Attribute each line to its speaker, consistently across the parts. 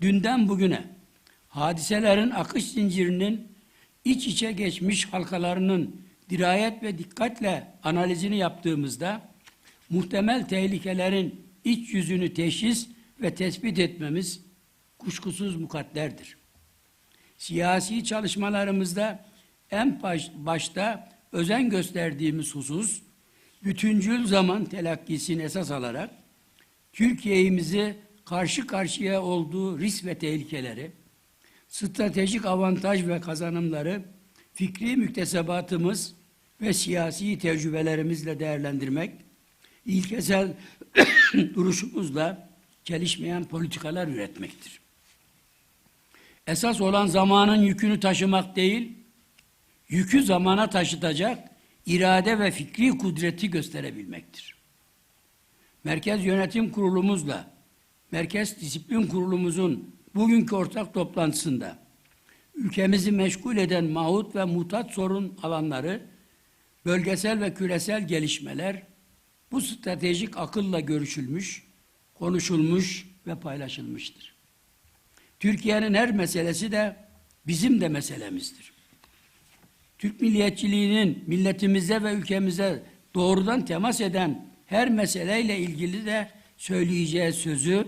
Speaker 1: dünden bugüne hadiselerin akış zincirinin iç içe geçmiş halkalarının dirayet ve dikkatle analizini yaptığımızda muhtemel tehlikelerin iç yüzünü teşhis ve tespit etmemiz kuşkusuz mukadderdir. Siyasi çalışmalarımızda en baş- başta özen gösterdiğimiz husus, bütüncül zaman telakkisini esas alarak Türkiye'mizi karşı karşıya olduğu risk ve tehlikeleri, stratejik avantaj ve kazanımları, fikri müktesebatımız ve siyasi tecrübelerimizle değerlendirmek, ilkesel duruşumuzla çelişmeyen politikalar üretmektir. Esas olan zamanın yükünü taşımak değil, yükü zamana taşıtacak irade ve fikri kudreti gösterebilmektir. Merkez Yönetim Kurulumuzla Merkez Disiplin Kurulumuzun bugünkü ortak toplantısında ülkemizi meşgul eden mahut ve mutat sorun alanları, bölgesel ve küresel gelişmeler bu stratejik akılla görüşülmüş, konuşulmuş ve paylaşılmıştır. Türkiye'nin her meselesi de bizim de meselemizdir. Türk milliyetçiliğinin milletimize ve ülkemize doğrudan temas eden her meseleyle ilgili de söyleyeceği sözü,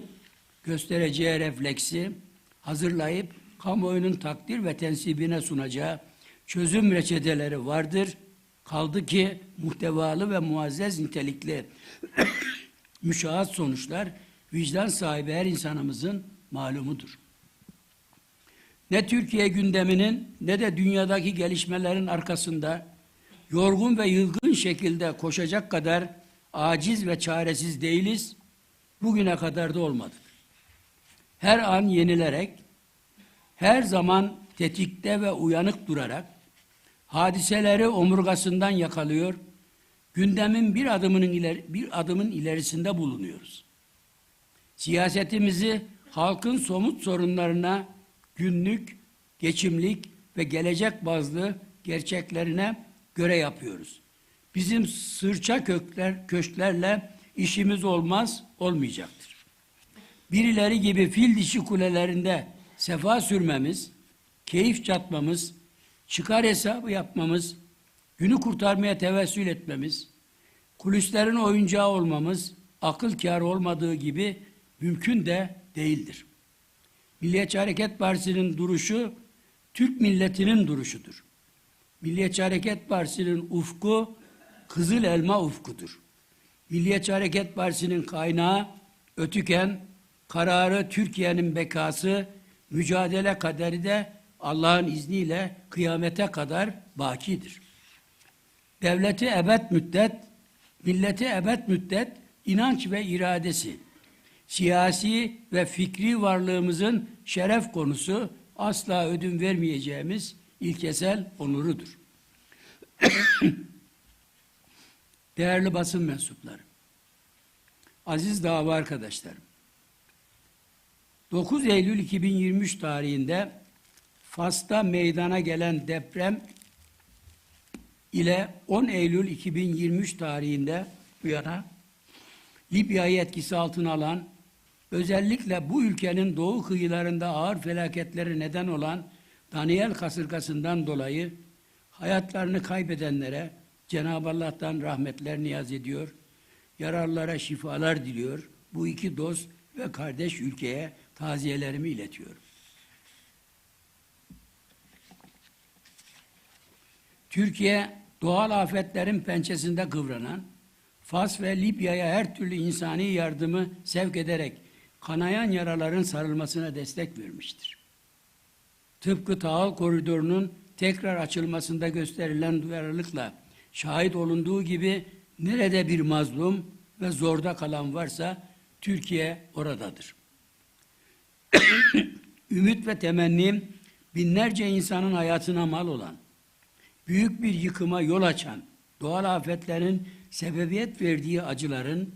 Speaker 1: göstereceği refleksi hazırlayıp kamuoyunun takdir ve tensibine sunacağı çözüm reçeteleri vardır. Kaldı ki muhtevalı ve muazzez nitelikli müşahat sonuçlar vicdan sahibi her insanımızın malumudur. Ne Türkiye gündeminin ne de dünyadaki gelişmelerin arkasında yorgun ve yılgın şekilde koşacak kadar aciz ve çaresiz değiliz. Bugüne kadar da olmadık. Her an yenilerek, her zaman tetikte ve uyanık durarak hadiseleri omurgasından yakalıyor, gündemin bir adımının ileri, bir adımın ilerisinde bulunuyoruz. Siyasetimizi halkın somut sorunlarına günlük, geçimlik ve gelecek bazlı gerçeklerine göre yapıyoruz. Bizim sırça kökler, köşklerle işimiz olmaz, olmayacaktır. Birileri gibi fil dişi kulelerinde sefa sürmemiz, keyif çatmamız, çıkar hesabı yapmamız, günü kurtarmaya tevessül etmemiz, kulislerin oyuncağı olmamız akıl kârı olmadığı gibi mümkün de değildir. Milliyetçi Hareket Partisi'nin duruşu Türk milletinin duruşudur. Milliyetçi Hareket Partisi'nin ufku Kızıl Elma ufkudur. Milliyetçi Hareket Partisi'nin kaynağı ötüken kararı Türkiye'nin bekası, mücadele kaderi de Allah'ın izniyle kıyamete kadar bakidir. Devleti ebed müddet, milleti ebed müddet inanç ve iradesi, siyasi ve fikri varlığımızın şeref konusu asla ödün vermeyeceğimiz ilkesel onurudur. Değerli basın mensupları, aziz dava arkadaşlarım, 9 Eylül 2023 tarihinde Fas'ta meydana gelen deprem ile 10 Eylül 2023 tarihinde bu yana Libya'yı etkisi altına alan, özellikle bu ülkenin doğu kıyılarında ağır felaketleri neden olan Daniel kasırgasından dolayı hayatlarını kaybedenlere Cenab-ı Allah'tan rahmetler niyaz ediyor, yararlara şifalar diliyor. Bu iki dost ve kardeş ülkeye taziyelerimi iletiyorum. Türkiye doğal afetlerin pençesinde kıvranan, Fas ve Libya'ya her türlü insani yardımı sevk ederek kanayan yaraların sarılmasına destek vermiştir. Tıpkı tahıl koridorunun tekrar açılmasında gösterilen duyarlılıkla şahit olunduğu gibi nerede bir mazlum ve zorda kalan varsa Türkiye oradadır. Ümit ve temennim binlerce insanın hayatına mal olan, büyük bir yıkıma yol açan, doğal afetlerin sebebiyet verdiği acıların,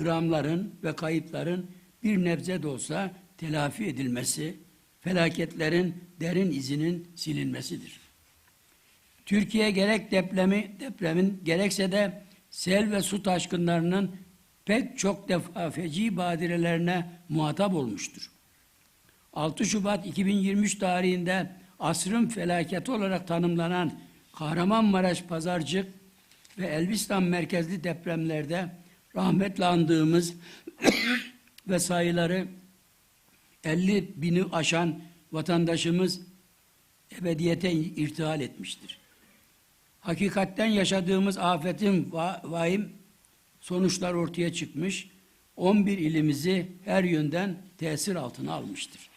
Speaker 1: dramların ve kayıpların bir nebze de olsa telafi edilmesi, felaketlerin derin izinin silinmesidir. Türkiye gerek depremi, depremin gerekse de sel ve su taşkınlarının pek çok defa feci badirelerine muhatap olmuştur. 6 Şubat 2023 tarihinde asrın felaketi olarak tanımlanan Kahramanmaraş Pazarcık ve Elbistan merkezli depremlerde rahmetle andığımız ve sayıları 50 bini aşan vatandaşımız ebediyete irtihal etmiştir. Hakikatten yaşadığımız afetin va- vahim sonuçlar ortaya çıkmış, 11 ilimizi her yönden tesir altına almıştır.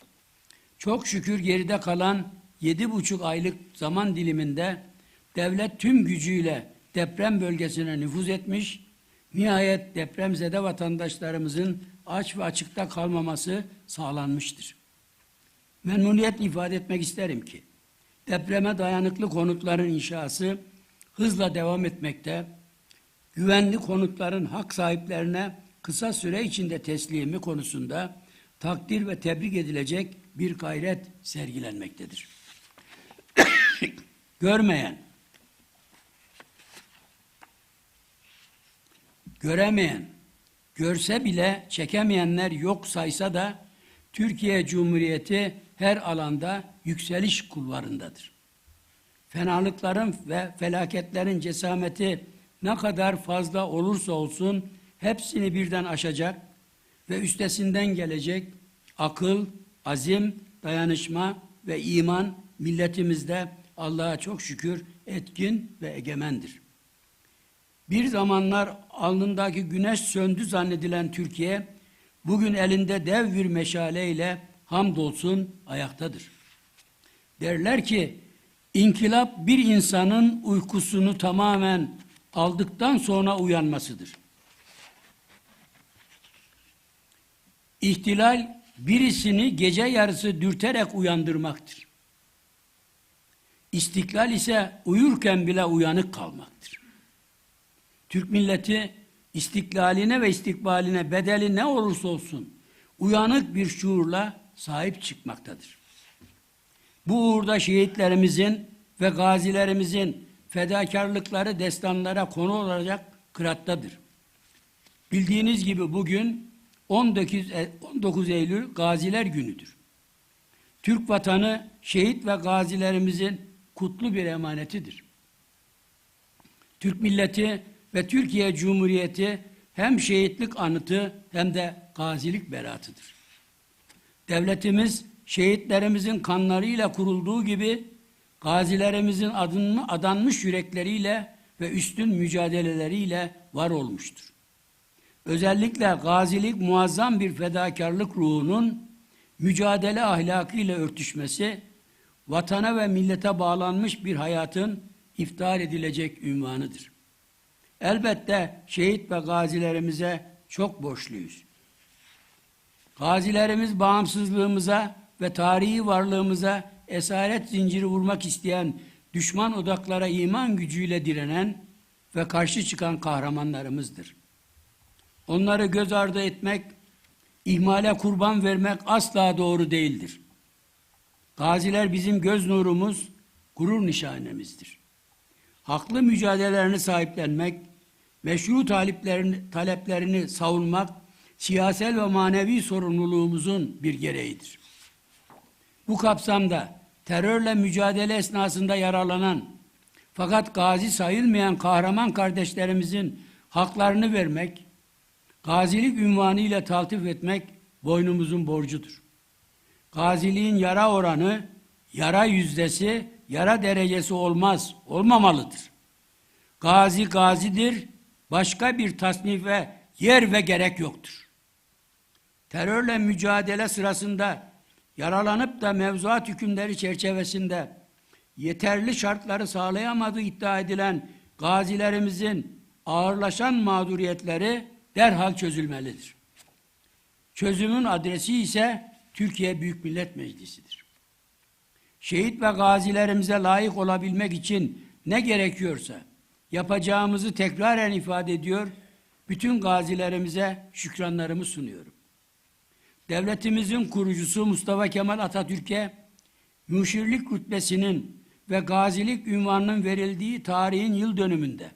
Speaker 1: Çok şükür geride kalan yedi buçuk aylık zaman diliminde devlet tüm gücüyle deprem bölgesine nüfuz etmiş, nihayet depremzede vatandaşlarımızın aç ve açıkta kalmaması sağlanmıştır. Memnuniyetle ifade etmek isterim ki, depreme dayanıklı konutların inşası hızla devam etmekte, güvenli konutların hak sahiplerine kısa süre içinde teslimi konusunda takdir ve tebrik edilecek bir gayret sergilenmektedir. Görmeyen, göremeyen, görse bile çekemeyenler yok saysa da Türkiye Cumhuriyeti her alanda yükseliş kulvarındadır. Fenalıkların ve felaketlerin cesameti ne kadar fazla olursa olsun hepsini birden aşacak ve üstesinden gelecek akıl, azim, dayanışma ve iman milletimizde Allah'a çok şükür etkin ve egemendir. Bir zamanlar alnındaki güneş söndü zannedilen Türkiye, bugün elinde dev bir meşaleyle hamdolsun ayaktadır. Derler ki, inkılap bir insanın uykusunu tamamen aldıktan sonra uyanmasıdır. İhtilal birisini gece yarısı dürterek uyandırmaktır. İstiklal ise uyurken bile uyanık kalmaktır. Türk milleti istiklaline ve istikbaline bedeli ne olursa olsun uyanık bir şuurla sahip çıkmaktadır. Bu uğurda şehitlerimizin ve gazilerimizin fedakarlıkları destanlara konu olacak kırattadır. Bildiğiniz gibi bugün 19, E- 19 Eylül Gaziler Günü'dür. Türk vatanı şehit ve gazilerimizin kutlu bir emanetidir. Türk milleti ve Türkiye Cumhuriyeti hem şehitlik anıtı hem de gazilik beratıdır. Devletimiz şehitlerimizin kanlarıyla kurulduğu gibi gazilerimizin adını, adanmış yürekleriyle ve üstün mücadeleleriyle var olmuştur. Özellikle gazilik muazzam bir fedakarlık ruhunun mücadele ahlakıyla örtüşmesi, vatana ve millete bağlanmış bir hayatın iftihar edilecek ünvanıdır. Elbette şehit ve gazilerimize çok borçluyuz. Gazilerimiz bağımsızlığımıza ve tarihi varlığımıza esaret zinciri vurmak isteyen düşman odaklara iman gücüyle direnen ve karşı çıkan kahramanlarımızdır. Onları göz ardı etmek, ihmale kurban vermek asla doğru değildir. Gaziler bizim göz nurumuz, gurur nişanemizdir. Haklı mücadelelerini sahiplenmek, meşru taleplerini, taleplerini savunmak, siyasel ve manevi sorumluluğumuzun bir gereğidir. Bu kapsamda terörle mücadele esnasında yaralanan fakat gazi sayılmayan kahraman kardeşlerimizin haklarını vermek, gazilik ünvanı ile taltif etmek boynumuzun borcudur. Gaziliğin yara oranı, yara yüzdesi, yara derecesi olmaz, olmamalıdır. Gazi gazidir, başka bir tasnife yer ve gerek yoktur. Terörle mücadele sırasında yaralanıp da mevzuat hükümleri çerçevesinde yeterli şartları sağlayamadığı iddia edilen gazilerimizin ağırlaşan mağduriyetleri derhal çözülmelidir. Çözümün adresi ise Türkiye Büyük Millet Meclisi'dir. Şehit ve gazilerimize layık olabilmek için ne gerekiyorsa yapacağımızı tekraren ifade ediyor, bütün gazilerimize şükranlarımı sunuyorum. Devletimizin kurucusu Mustafa Kemal Atatürk'e müşirlik rütbesinin ve gazilik ünvanının verildiği tarihin yıl dönümünde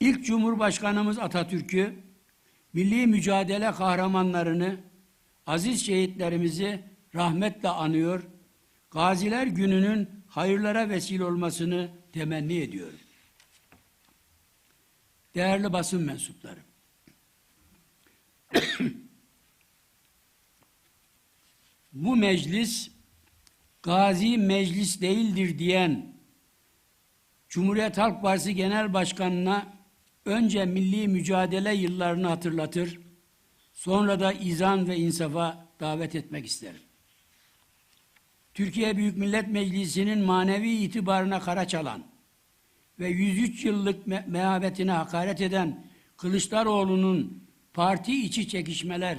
Speaker 1: ilk Cumhurbaşkanımız Atatürk'ü milli mücadele kahramanlarını, aziz şehitlerimizi rahmetle anıyor, Gaziler Günü'nün hayırlara vesile olmasını temenni ediyorum. Değerli basın mensupları, bu meclis gazi meclis değildir diyen Cumhuriyet Halk Partisi Genel Başkanı'na önce milli mücadele yıllarını hatırlatır, sonra da izan ve insafa davet etmek isterim. Türkiye Büyük Millet Meclisi'nin manevi itibarına kara çalan ve 103 yıllık me mehabetine hakaret eden Kılıçdaroğlu'nun parti içi çekişmeler,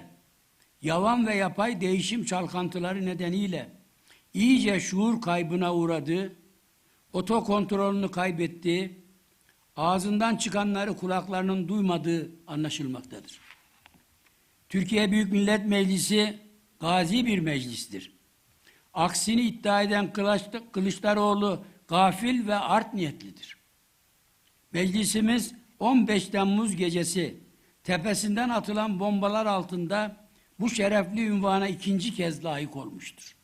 Speaker 1: yavan ve yapay değişim çalkantıları nedeniyle iyice şuur kaybına uğradı, otokontrolünü kaybetti, ağzından çıkanları kulaklarının duymadığı anlaşılmaktadır. Türkiye Büyük Millet Meclisi gazi bir meclistir. Aksini iddia eden Kılıçdaroğlu gafil ve art niyetlidir. Meclisimiz 15 Temmuz gecesi tepesinden atılan bombalar altında bu şerefli ünvana ikinci kez layık olmuştur.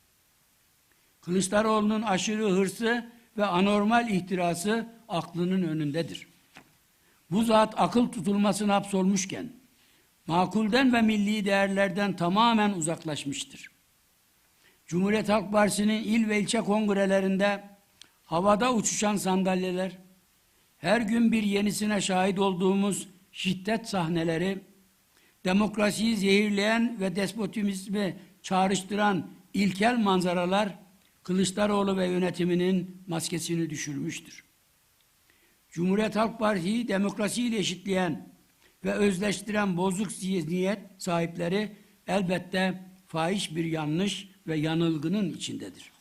Speaker 1: Kılıçdaroğlu'nun aşırı hırsı ve anormal ihtirası aklının önündedir. Bu zat akıl tutulmasına hapsolmuşken, makulden ve milli değerlerden tamamen uzaklaşmıştır. Cumhuriyet Halk Partisi'nin il ve ilçe kongrelerinde havada uçuşan sandalyeler, her gün bir yenisine şahit olduğumuz şiddet sahneleri, demokrasiyi zehirleyen ve despotizmi çağrıştıran ilkel manzaralar Kılıçdaroğlu ve yönetiminin maskesini düşürmüştür. Cumhuriyet Halk Partisi'yi demokrasiyle eşitleyen ve özleştiren bozuk zihniyet sahipleri elbette fahiş bir yanlış ve yanılgının içindedir.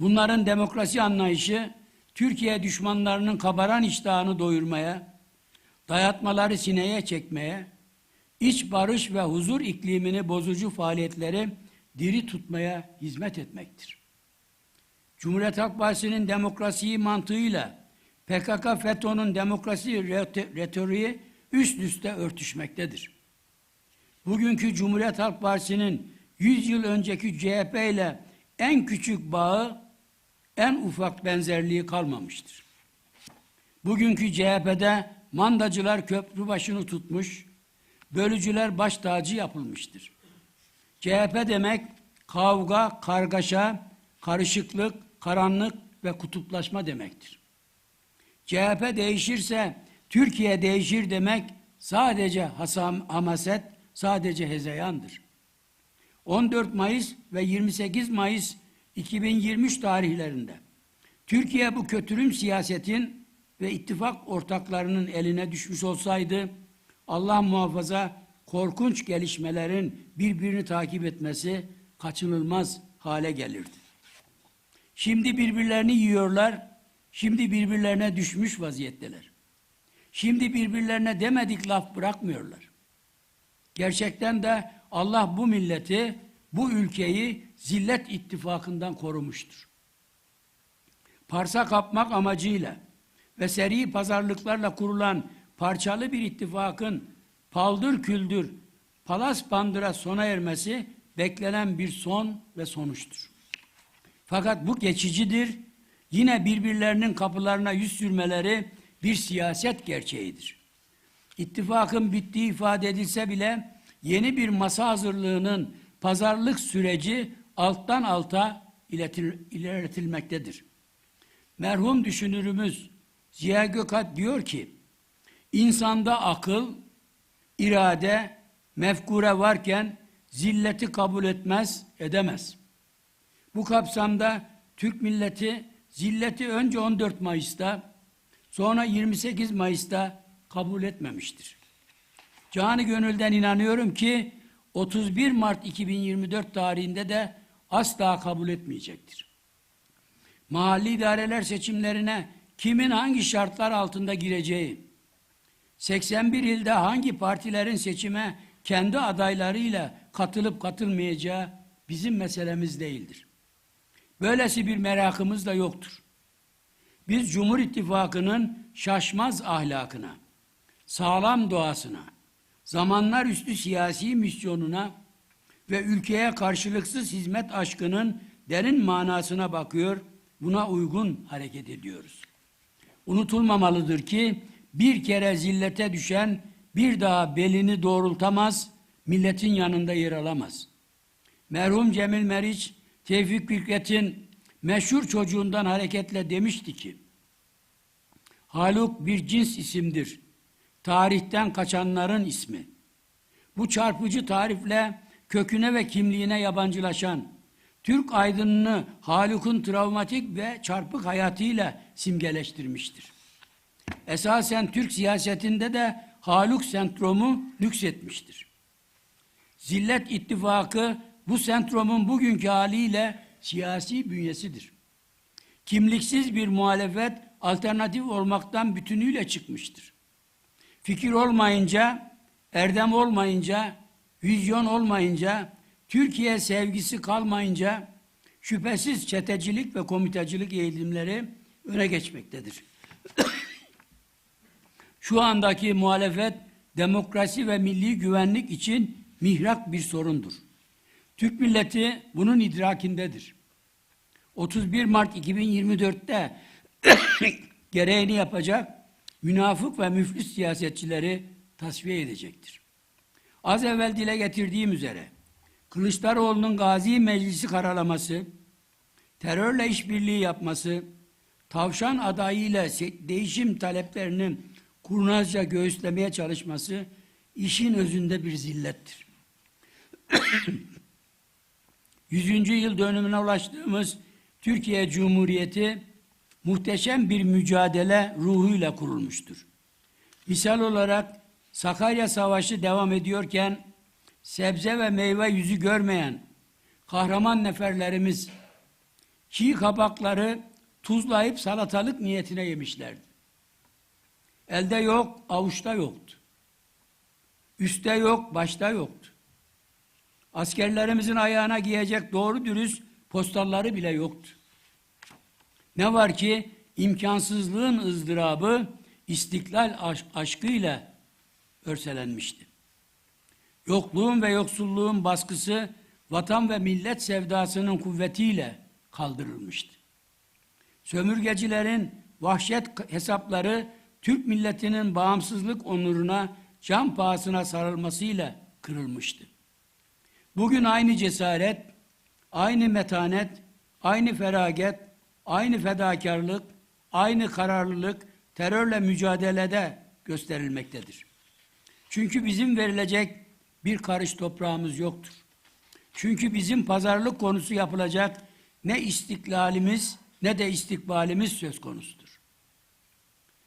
Speaker 1: Bunların demokrasi anlayışı Türkiye düşmanlarının kabaran iştahını doyurmaya, dayatmaları sineye çekmeye, iç barış ve huzur iklimini bozucu faaliyetleri diri tutmaya hizmet etmektir. Cumhuriyet Halk Partisi'nin demokrasiyi mantığıyla PKK FETÖ'nün demokrasi retoriği üst üste örtüşmektedir. Bugünkü Cumhuriyet Halk Partisi'nin 100 yıl önceki CHP ile en küçük bağı, en ufak benzerliği kalmamıştır. Bugünkü CHP'de mandacılar köprü başını tutmuş, bölücüler baş tacı yapılmıştır. CHP demek kavga, kargaşa, karışıklık, karanlık ve kutuplaşma demektir. CHP değişirse Türkiye değişir demek sadece hasam, hamaset, sadece hezeyandır. 14 Mayıs ve 28 Mayıs 2023 tarihlerinde Türkiye bu kötürüm siyasetin ve ittifak ortaklarının eline düşmüş olsaydı Allah muhafaza korkunç gelişmelerin birbirini takip etmesi kaçınılmaz hale gelirdi. Şimdi birbirlerini yiyorlar, şimdi birbirlerine düşmüş vaziyetteler. Şimdi birbirlerine demedik laf bırakmıyorlar. Gerçekten de Allah bu milleti, bu ülkeyi zillet ittifakından korumuştur. Parsa kapmak amacıyla ve seri pazarlıklarla kurulan parçalı bir ittifakın paldır küldür, palas bandıra sona ermesi beklenen bir son ve sonuçtur. Fakat bu geçicidir. Yine birbirlerinin kapılarına yüz sürmeleri bir siyaset gerçeğidir. İttifakın bittiği ifade edilse bile yeni bir masa hazırlığının pazarlık süreci alttan alta iletil, ilerletilmektedir. Merhum düşünürümüz Ziya Gökalp diyor ki, insanda akıl, irade, mefkure varken zilleti kabul etmez, edemez. Bu kapsamda Türk milleti zilleti önce 14 Mayıs'ta, sonra 28 Mayıs'ta kabul etmemiştir. Canı gönülden inanıyorum ki 31 Mart 2024 tarihinde de asla kabul etmeyecektir. Mahalli idareler seçimlerine kimin hangi şartlar altında gireceği, 81 ilde hangi partilerin seçime kendi adaylarıyla katılıp katılmayacağı bizim meselemiz değildir. Böylesi bir merakımız da yoktur. Biz Cumhur İttifakı'nın şaşmaz ahlakına, sağlam doğasına, zamanlar üstü siyasi misyonuna ve ülkeye karşılıksız hizmet aşkının derin manasına bakıyor, buna uygun hareket ediyoruz. Unutulmamalıdır ki bir kere zillete düşen bir daha belini doğrultamaz, milletin yanında yer alamaz. Merhum Cemil Meriç, Tevfik Fikret'in meşhur çocuğundan hareketle demişti ki, Haluk bir cins isimdir. Tarihten kaçanların ismi. Bu çarpıcı tarifle köküne ve kimliğine yabancılaşan, Türk aydınını Haluk'un travmatik ve çarpık hayatıyla simgeleştirmiştir. Esasen Türk siyasetinde de Haluk sendromu nüksetmiştir. Zillet ittifakı bu sendromun bugünkü haliyle siyasi bünyesidir. Kimliksiz bir muhalefet alternatif olmaktan bütünüyle çıkmıştır. Fikir olmayınca, erdem olmayınca, vizyon olmayınca, Türkiye sevgisi kalmayınca şüphesiz çetecilik ve komitacılık eğilimleri öne geçmektedir. Şu andaki muhalefet demokrasi ve milli güvenlik için mihrak bir sorundur. Türk milleti bunun idrakindedir. 31 Mart 2024'te gereğini yapacak münafık ve müflis siyasetçileri tasfiye edecektir. Az evvel dile getirdiğim üzere Kılıçdaroğlu'nun Gazi Meclisi karalaması, terörle işbirliği yapması, tavşan adayıyla değişim taleplerini kurnazca göğüslemeye çalışması işin özünde bir zillettir. 100. yıl dönümüne ulaştığımız Türkiye Cumhuriyeti muhteşem bir mücadele ruhuyla kurulmuştur. Misal olarak Sakarya Savaşı devam ediyorken sebze ve meyve yüzü görmeyen kahraman neferlerimiz çiğ kabakları tuzlayıp salatalık niyetine yemişlerdi. Elde yok, avuçta yoktu. Üste yok, başta yoktu. Askerlerimizin ayağına giyecek doğru dürüst postalları bile yoktu. Ne var ki imkansızlığın ızdırabı istiklal aş- aşkıyla örselenmişti. Yokluğun ve yoksulluğun baskısı vatan ve millet sevdasının kuvvetiyle kaldırılmıştı. Sömürgecilerin vahşet hesapları Türk milletinin bağımsızlık onuruna can pahasına sarılmasıyla kırılmıştı. Bugün aynı cesaret, aynı metanet, aynı feraget, aynı fedakarlık, aynı kararlılık terörle mücadelede gösterilmektedir. Çünkü bizim verilecek bir karış toprağımız yoktur. Çünkü bizim pazarlık konusu yapılacak ne istiklalimiz ne de istikbalimiz söz konusudur.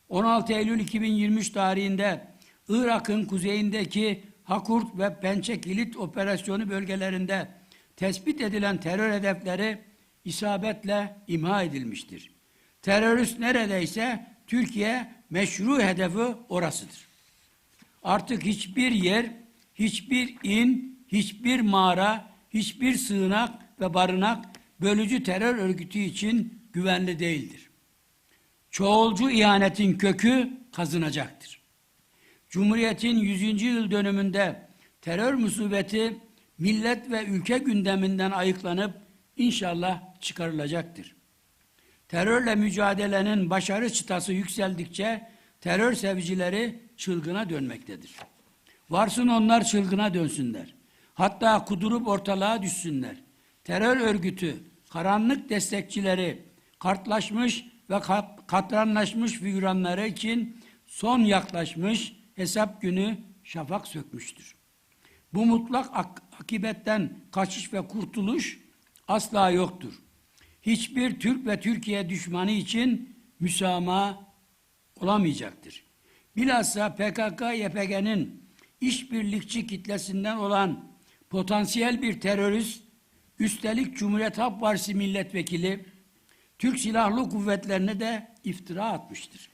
Speaker 1: 16 Eylül 2023 tarihinde Irak'ın kuzeyindeki Hakurt ve Pençe Kilit operasyonu bölgelerinde tespit edilen terör hedefleri isabetle imha edilmiştir. Terörist neredeyse Türkiye meşru hedefi orasıdır. Artık hiçbir yer, hiçbir in, hiçbir mağara, hiçbir sığınak ve barınak bölücü terör örgütü için güvenli değildir. Çoğulcu ihanetin kökü kazınacaktır. Cumhuriyetin 100. yıl dönümünde terör musibeti millet ve ülke gündeminden ayıklanıp inşallah çıkarılacaktır. Terörle mücadelenin başarı çıtası yükseldikçe terör sevcileri çılgına dönmektedir. Varsın onlar çılgına dönsünler. Hatta kudurup ortalığa düşsünler. Terör örgütü, karanlık destekçileri, kartlaşmış ve kat- katranlaşmış figüranları için son yaklaşmış hesap günü şafak sökmüştür. Bu mutlak ak- akibetten kaçış ve kurtuluş asla yoktur. Hiçbir Türk ve Türkiye düşmanı için müsamaha olamayacaktır. Bilhassa PKK-YPG'nin işbirlikçi kitlesinden olan potansiyel bir terörist, üstelik Cumhuriyet Halk Partisi milletvekili, Türk Silahlı Kuvvetlerine de iftira atmıştır.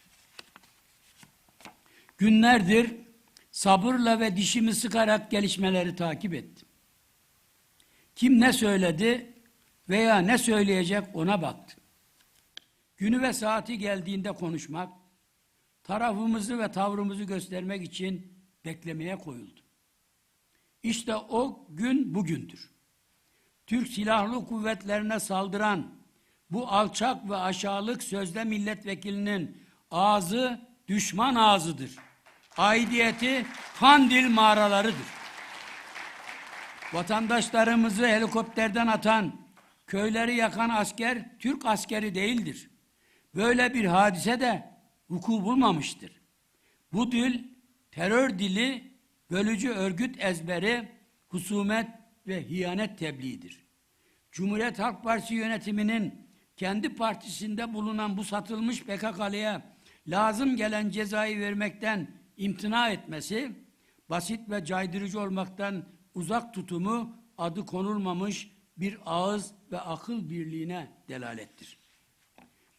Speaker 1: Günlerdir sabırla ve dişimi sıkarak gelişmeleri takip ettim. Kim ne söyledi veya ne söyleyecek ona baktım. Günü ve saati geldiğinde konuşmak, tarafımızı ve tavrımızı göstermek için beklemeye koyuldu. İşte o gün bugündür. Türk Silahlı Kuvvetlerine saldıran bu alçak ve aşağılık sözde milletvekilinin ağzı düşman ağzıdır. Aidiyeti Kandil mağaralarıdır. Vatandaşlarımızı helikopterden atan, köyleri yakan asker Türk askeri değildir. Böyle bir hadise de vuku bulmamıştır. Bu dil terör dili, bölücü örgüt ezberi, husumet ve hiyanet tebliğidir. Cumhuriyet Halk Partisi yönetiminin kendi partisinde bulunan bu satılmış PKK'lıya lazım gelen cezayı vermekten imtina etmesi, basit ve caydırıcı olmaktan uzak tutumu adı konulmamış bir ağız ve akıl birliğine delalettir.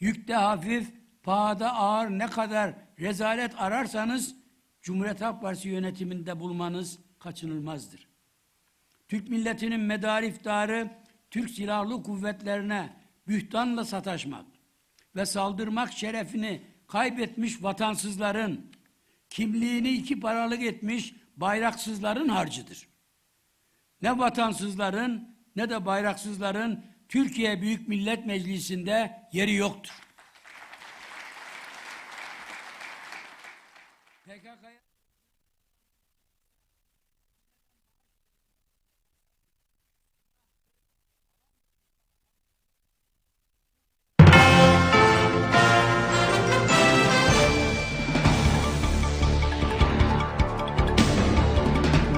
Speaker 1: Yükte hafif, pahada ağır ne kadar rezalet ararsanız Cumhuriyet Halk Partisi yönetiminde bulmanız kaçınılmazdır. Türk milletinin medariftarı Türk Silahlı Kuvvetlerine bühtanla sataşmak ve saldırmak şerefini kaybetmiş vatansızların, kimliğini iki paralık etmiş bayraksızların harcıdır. Ne vatansızların ne de bayraksızların Türkiye Büyük Millet Meclisi'nde yeri yoktur. PKK'ya